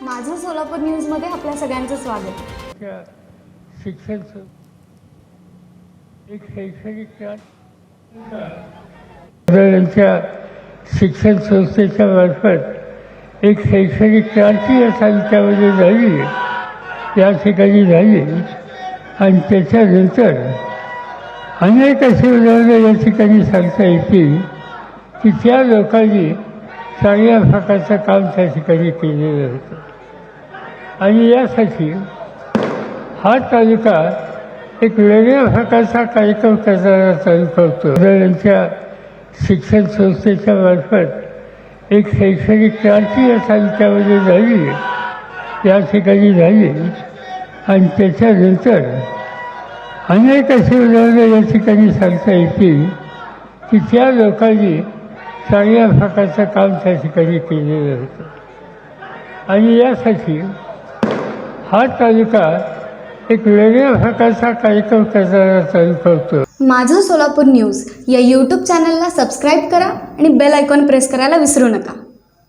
सोलापूर न्यूजमध्ये आपल्या सगळ्यांचं स्वागत. शिक्षण एक शैक्षणिक यांच्या शिक्षण संस्थेच्या मार्फत एक शैक्षणिक क्रांती या तालुक्यामध्ये झाली. या ठिकाणी झाली. आणि त्याच्यानंतर अनेक असे उदाहरणं या ठिकाणी सांगता येतील की त्या लोकांनी चांगल्या प्रकारचं काम त्या ठिकाणी केलेलं होतं आणि यासाठी हा तालुका एक वेगळ्या प्रकारचा कार्यक्रम करणारा तालुका होतो त्यांच्या शिक्षण संस्थेच्या मार्फत एक शैक्षणिक क्रांती या तालुक्यामध्ये झाली. या ठिकाणी झाली. आणि त्याच्यानंतर अनेक अशी उदाहरणं या ठिकाणी सांगता येतील की त्या लोकांनी चांगल्या प्रकारचं काम त्या ठिकाणी केलेलं होतं आणि यासाठी हा तालुका एक वेगळ्या प्रकारचा कार्यक्रम करणारा तालुका होतो माझं सोलापूर न्यूज या यूट्यूब चॅनलला सबस्क्राईब करा आणि बेल आयकॉन प्रेस करायला विसरू नका.